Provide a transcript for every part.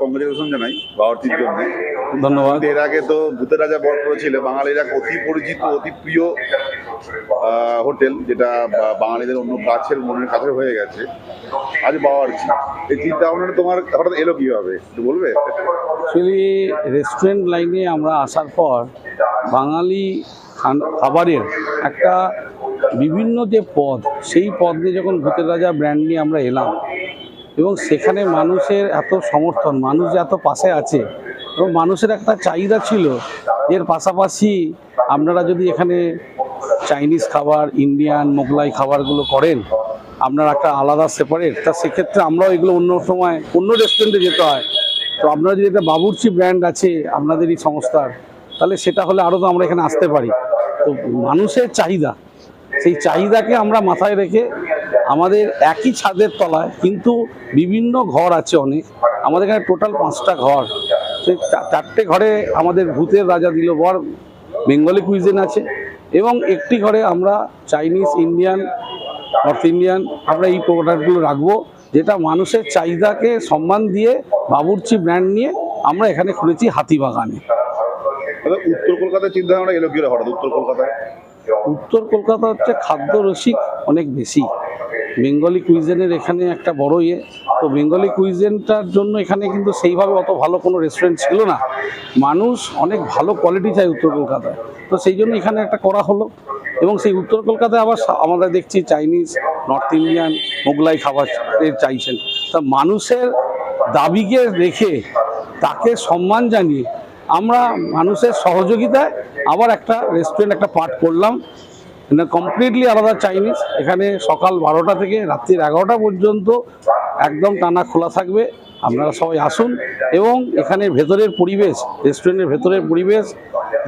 Congratulation জানাই বাবার্চির জন্য। ধন্যবাদ। এর আগে তো ভূতের রাজা বর করেছিল বাঙালির এক অতি পরিচিত অতি প্রিয় হোটেল যেটা বাঙালিদের অন্য কাছের মনের কাছে হয়ে গেছে। আজ বাবার্চি এই চিন্তা ভাবনাটা তোমার হঠাৎ এলো কীভাবে? একটু বলবে? অ্যাকচুয়ালি রেস্টুরেন্ট লাইনে আমরা আসার পর বাঙালি খাবারের একটা বিভিন্ন যে পদ সেই পদ নিয়ে যখন ভূতের রাজা ব্র্যান্ড নিয়ে আমরা এলাম এবং সেখানে মানুষের এত সমর্থন, মানুষ যে এত পাশে আছে, এবং মানুষের একটা চাহিদা ছিল এর পাশাপাশি আপনারা যদি এখানে চাইনিজ খাবার, ইন্ডিয়ান মোগলাই খাবারগুলো করেন, আপনার একটা আলাদা সেপারেট তা সেক্ষেত্রে আমরাও এগুলো অন্য সময় অন্য রেস্টুরেন্টে যেতে হয়। তো আপনারা যদি একটা বাবুর্চি ব্র্যান্ড আছে আপনাদের এই সংস্থার, তাহলে সেটা হলে আরও তো আমরা এখানে আসতে পারি। তো মানুষের চাহিদা, সেই চাহিদাকে আমরা মাথায় রেখে আমাদের একই ছাদের তলায় কিন্তু বিভিন্ন ঘর আছে অনেক। আমাদের এখানে টোটাল পাঁচটা ঘর। সেই চারটে ঘরে আমাদের ভূতের রাজা দিল বর বেঙ্গলি কুইজিন আছে এবং একটি ঘরে আমরা চাইনিজ ইন্ডিয়ান নর্থ ইন্ডিয়ান আমরা এই প্রোডাক্টগুলো রাখব যেটা মানুষের চাহিদাকে সম্মান দিয়ে বাবুর্চি ব্র্যান্ড নিয়ে আমরা এখানে খুলেছি হাতিবাগানে উত্তর কলকাতায় চিন্তা ভাবনা এলো কি হঠাৎ উত্তর কলকাতায়? উত্তর কলকাতা হচ্ছে খাদ্য রসিক অনেক বেশি। বেঙ্গলি কুইজেনের এখানে একটা বড় ইয়ে। তো বেঙ্গলি কুইজেনটার জন্য এখানে কিন্তু সেইভাবে অত ভালো কোনো রেস্টুরেন্ট ছিল না। মানুষ অনেক ভালো কোয়ালিটি চায় উত্তর কলকাতায়। তো সেই জন্য এখানে একটা করা হলো। এবং সেই উত্তর কলকাতায় আবার আমরা দেখছি চাইনিজ নর্থ ইন্ডিয়ান মোগলাই খাবার চাইছেন। তা মানুষের দাবিকে রেখে তাকে সম্মান জানিয়ে আমরা মানুষের সহযোগিতায় আবার একটা রেস্টুরেন্ট একটা পার্ট করলাম। কমপ্লিটলি আলাদা চাইনিজ এখানে সকাল বারোটা থেকে রাত্রির এগারোটা পর্যন্ত একদম টানা খোলা থাকবে। আপনারা সবাই আসুন এবং এখানে ভেতরের পরিবেশ রেস্টুরেন্টের ভেতরের পরিবেশ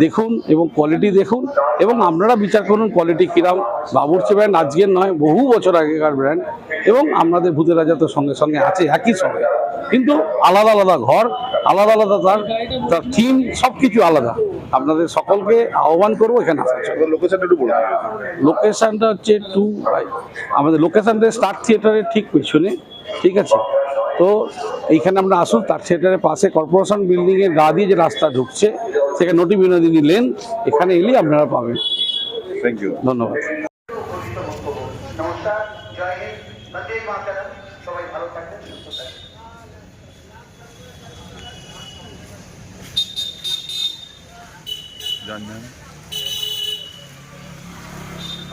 দেখুন এবং কোয়ালিটি দেখুন এবং আপনারা বিচার করুন কোয়ালিটি কিরাম বাবুর্চি ব্র্যান্ড আজকের নয়, বহু বছর আগেকার ব্র্যান্ড এবং আপনাদের ভূতের রাজা তো সঙ্গে সঙ্গে আছে, একই সঙ্গে। কিন্তু আলাদা আলাদা ঘর, আলাদা আলাদা তার তার থিম সব কিছু আলাদা। আপনাদের সকলকে আহ্বান করব এখানে লোকেশনটা হচ্ছে টু আমাদের লোকেশনটা স্টার থিয়েটারের ঠিক পেছনে ঠিক আছে? তো এইখানে আমরা আসুন তার থিয়েটারের পাশে কর্পোরেশন বিল্ডিংয়ের গা দিয়ে যে রাস্তা ঢুকছে সেখানে নটি বিনোদিনী লেন এখানে এলেই আপনারা পাবেন। থ্যাংক ইউ ধন্যবাদ।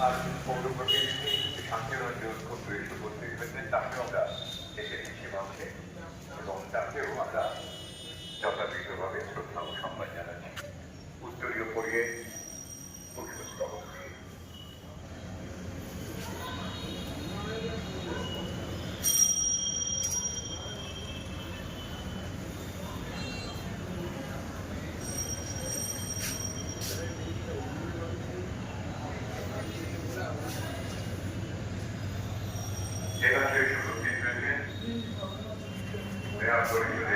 আর পৌর প্রতিনিধি শান্তিরঞ্জন ক্ষুদ্র এসে উপস্থিত হয়েছেন। তাকে আমরা এসেছি সীমান্তে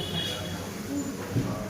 ありがとう。